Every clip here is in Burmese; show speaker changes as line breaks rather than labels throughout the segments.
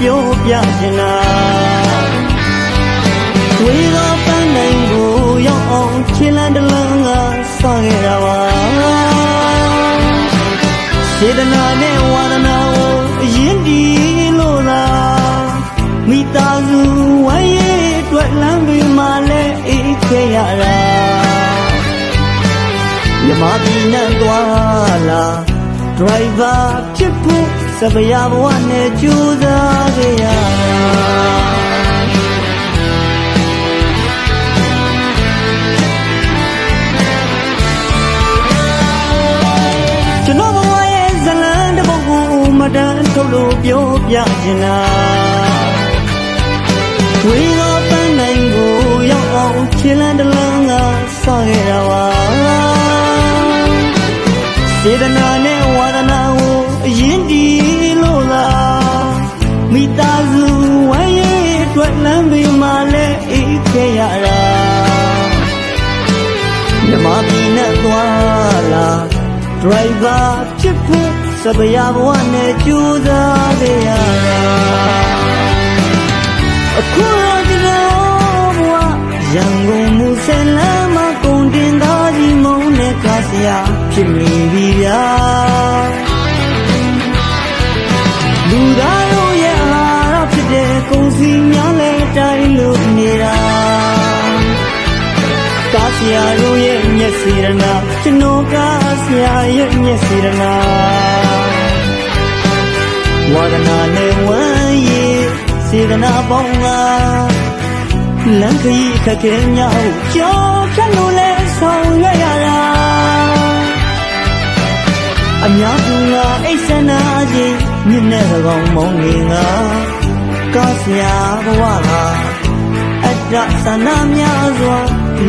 ပြောပြချင်တာဝေတော့ပန်းနိုင်ကိုရောက်အောင်ချီလန်တလန်းကစခဲ့တာပါစေတနာနဲ့ဝါဒနာကိုအရင်ဒီလို့လားမိသားစုဝိုင်းရဲ့အတွက်လမ်းတွေမှာလဲအေးခဲ့ရတာမြမပြည်နဲ့သွားလာ driver ဖြစ်ဖို့ စပရဘဝနဲ့ကြိုးစားခဲ့ရတာကျွန်တော်ဘဝရဲ့ဇလံတစ်ပုဒ်ကိုမတန်းထုတ်လို့ပြောပြချင်တာဝေသောပန်းနိုင်ကိုရောက်အောင်ခြေလန်းတ စေတနာနဲ့ဝါဒနာကိုအရင်ဒီလို့လားမိသားစုဝိုင်းရဲ့အတွက်လမ်းတွေမှာလဲအေးခဲ့ရတာမြမပြည်နဲ့သွားလာဒရိုင်ဘာဖြစ်ဖို့စပရဘဝနဲ့ကြိုးစားခဲ့ရတာအခုတော့ဒီလိုဘဝရန်ကုန်မူဆယ်လ ဖြစ်နေပြီဗျာလူသားတို့ရဲ့အာဟာရဖြစ်တဲ့ကုန်စည်များလဲတိုင်းလို့နေတာကားစရာတို့ရဲ့မျက်စိရနာကျွန်တော်ကားစရာရဲ့မျက်စိရနာဝါဒနာနဲ့ဝမ်းရည်စေတနာပေါင်းကလမ်းခရီးခက်ခဲများကိုကြော် ချင်းမြင့်တဲ့ကောင်မောင်းနေငါကားစရာဘဝဟာအတ္တဆန္ဒများစွာ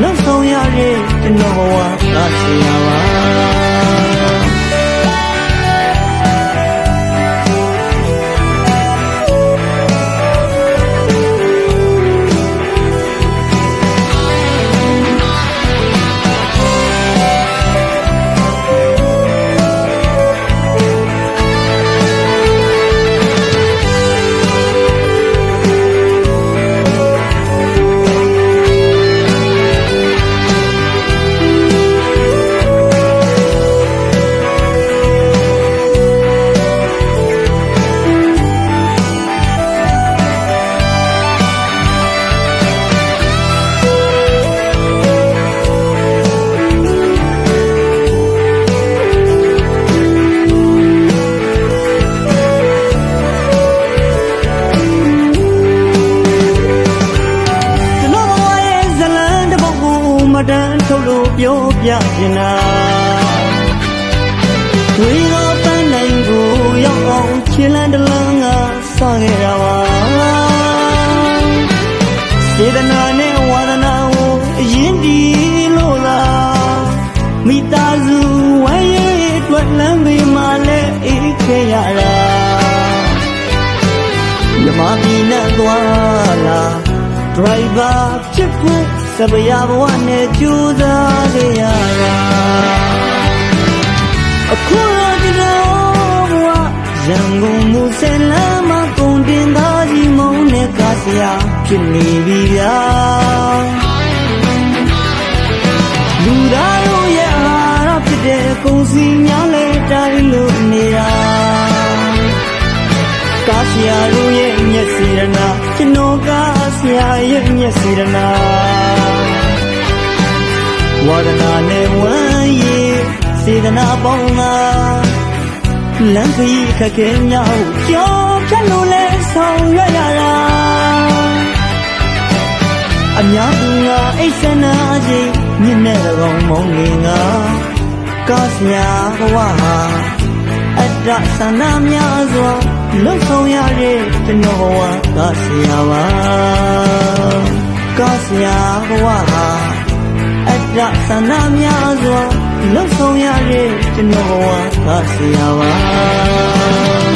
လုံဆောင်ရတဲ့ကျွန်တော်ဘဝကားစရာပါ ပြောပြချင်တာဝေသောပန်းနိုင်ကိုရောက်အောင်ခြေလန်းတစ်လန်းကစခဲ့တာပါစေတနာနဲ့ဝါဒနာကိုအရင်ဒီလို့လားမိသားစုဝိုင်းရဲ့အတွက်လမ်းတွေမှာလဲအေးခဲ့ရတာမြမပြည်နဲ့သွားလာဒရိုင်ဘာဖြစ်ဖို့ စပရဘဝနဲ့ကြိုးစားခဲ့ရတာအခုတော့ဒီလိုဘဝရန်ကုန်မူဆယ်လမ်းမှာကုန်တင်သားကြီးမုံနဲ့ကားစရာဖြစ်နေပြီဗျာလူသားတို့ရဲ့အာဟာရဖြစ်တဲ့ကုန်စည်များလဲတိုင်းလို့နေတာကားဆရာတို့ရဲ့မျက်စိရနာကျွန်တော်ကားဆရာရဲ့မျက်စိရနာ ဝါဒနာနဲ့ဝမ်းရည်စေတနာပေါင်းကလမ်းခရီးခက်ခဲများကိုကြော်ဖြတ်လို့လဲဆောင်ရွက်ရတာအများသူငါအိတ်ဆန္ဒချင်းမြင့်တဲ့ကောင်မောင်းနေငါကားဆရာဘဝဟာအတ္တဆန္ဒများစွာလုံဆောင်ရတဲ့ကျွန်တော်ဘဝကဆရာပါကဆရာဘဝဟာ အတ္တဆန္ဒများစွာလုံဆောင်ရတဲ့ကျွန်တော်ဘဝကဆရာပါ